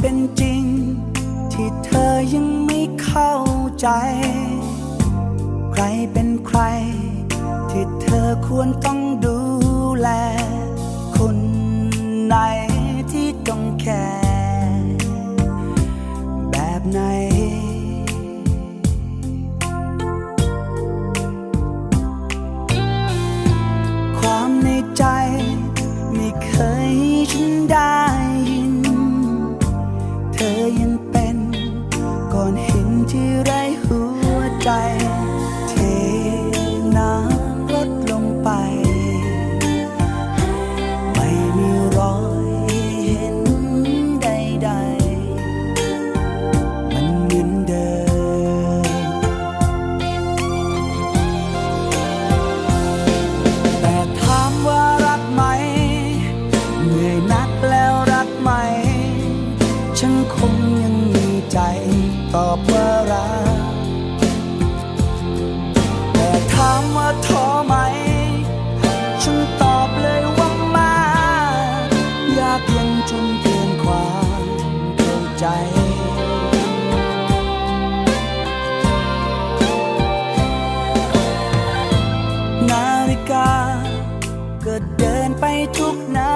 เป็นจริง ที่เธอยังไม่เข้าใจ ใครเป็นใคร ที่เธอควรต้องดูแล คนไหนที่ต้องแคร์แบบไหน เธอยังเป็นก่ คงยังมีใจตอบว่ารักแต่ถามว่าท้อไหม ฉันตอบเลยว่ามา อยากเยังจนเกินความเข้าใจนาฬิกาก็เดินไปทุกนา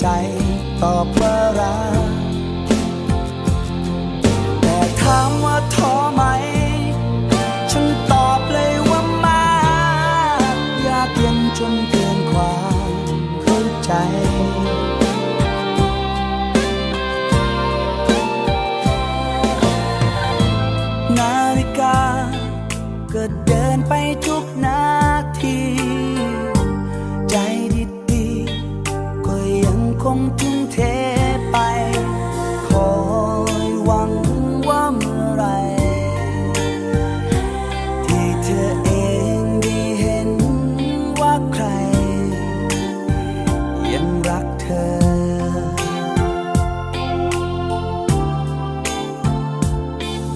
ใจตอบว่ารักแต่ถามว่าท้อไหม ฉันตอบเลยว่ามา อยากเย็นจนเกินความเข้าใจนาฬิกาก็เดินไปทุกนาที คงทุ่มเทไป คอยหวังว่าเมื่อไร ที่เธอเองได้เห็นว่าใคร ยังรักเธอ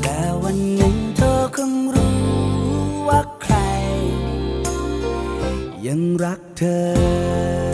แต่วันหนึ่งเธอคงรู้ว่าใคร ยังรักเธอ